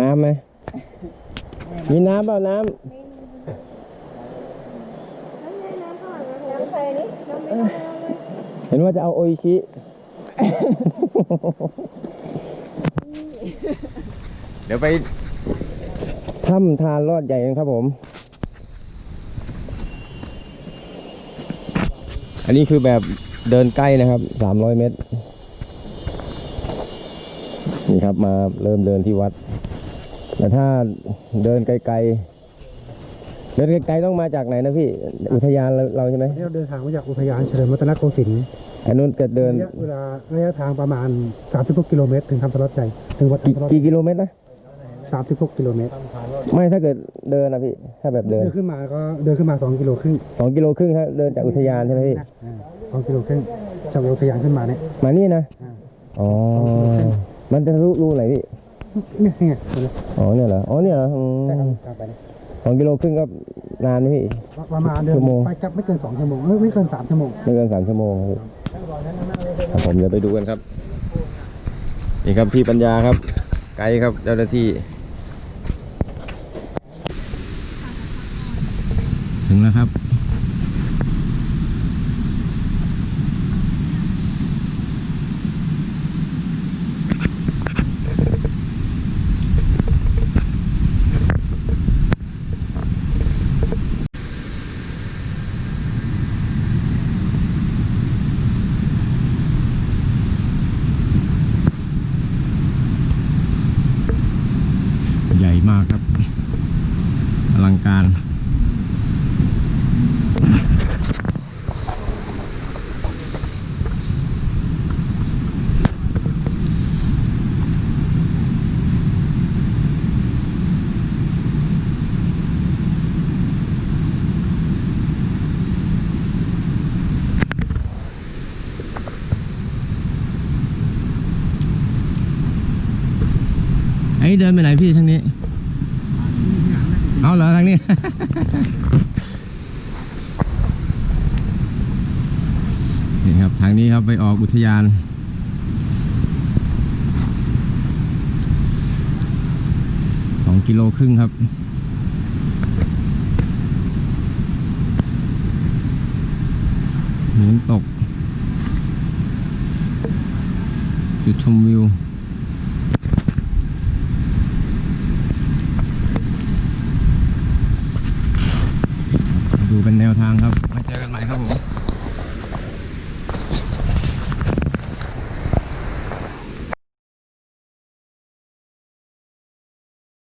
น้ำไหม มีน้ำเปล่าน้น้ำใครนี่น้ำไม่ต้องเอาเลยำเห็นว่าจะเอาโออิชิ เดี๋ยวไปถ้ำทานรอดใหญ่กันครับผม อันนี้คือแบบเดินใกล้นะครับ300เมตร นี่ครับมาเริ่มเดินที่วัด แต่ถ้าเดินไกลๆ เดินไกลๆต้องมาจากไหนนะพี่ อุทยานเราเราใช่ไหมวันนี้เราเดินทางมาจากอุทยานเฉลิมรัตนโกสินทร์อันนู้นจะเดินระยะเวลาระยะทางประมาณ 36 กิโลเมตร ถึงทำตลอดใจ ถึงวัดกี่ทำตลอดกี่กิโลเมตรนะ 36 กิโลเมตร ไม่ถ้าเกิดเดินนะพี่ ถ้าแบบเดินเดินขึ้นมาก็เดินขึ้นมา2กิโลครึ่งสองกิโลครึ่งถ้าเดินจากอุทยานใช่ไหมพี่อ่าสองกิโลครึ่งจากอุทยานขึ้นมาเนี่ยมานี่นะอ่า อ๋อมันจะรู้รู้ไหนพี่นี่ไงเห็นไหมอ๋อเนี่ยเหรออ๋อเนี่ยเหรออืมใช่ครับตามไปนะสองกิโลครึ่งก็นานไหมพี่ ประมาณเดินชั่วโมง ไปกลับไม่เกิน2ชั่วโมงเอ้ยไม่เกิน3ชั่วโมง ไม่เกินสามชั่วโมงครับพี่ครับผมเดี๋ยวไปดูกันครับ นี่ครับพี่ปัญญาครับ ไกด์ครับเจ้าหน้าที่ ถึงแล้วครับ ใหญ่มากครับ อลังการ ไอ้เดินไปไหนพี่ทางนี้ เอาเหรอทางนี้ นี่ครับทางนี้ครับไปออกอุทยาน สองกิโลครึ่งครับหินตก จุดชมวิว ดูเป็นแนวทางครับมาเจอกันใหม่ครับผม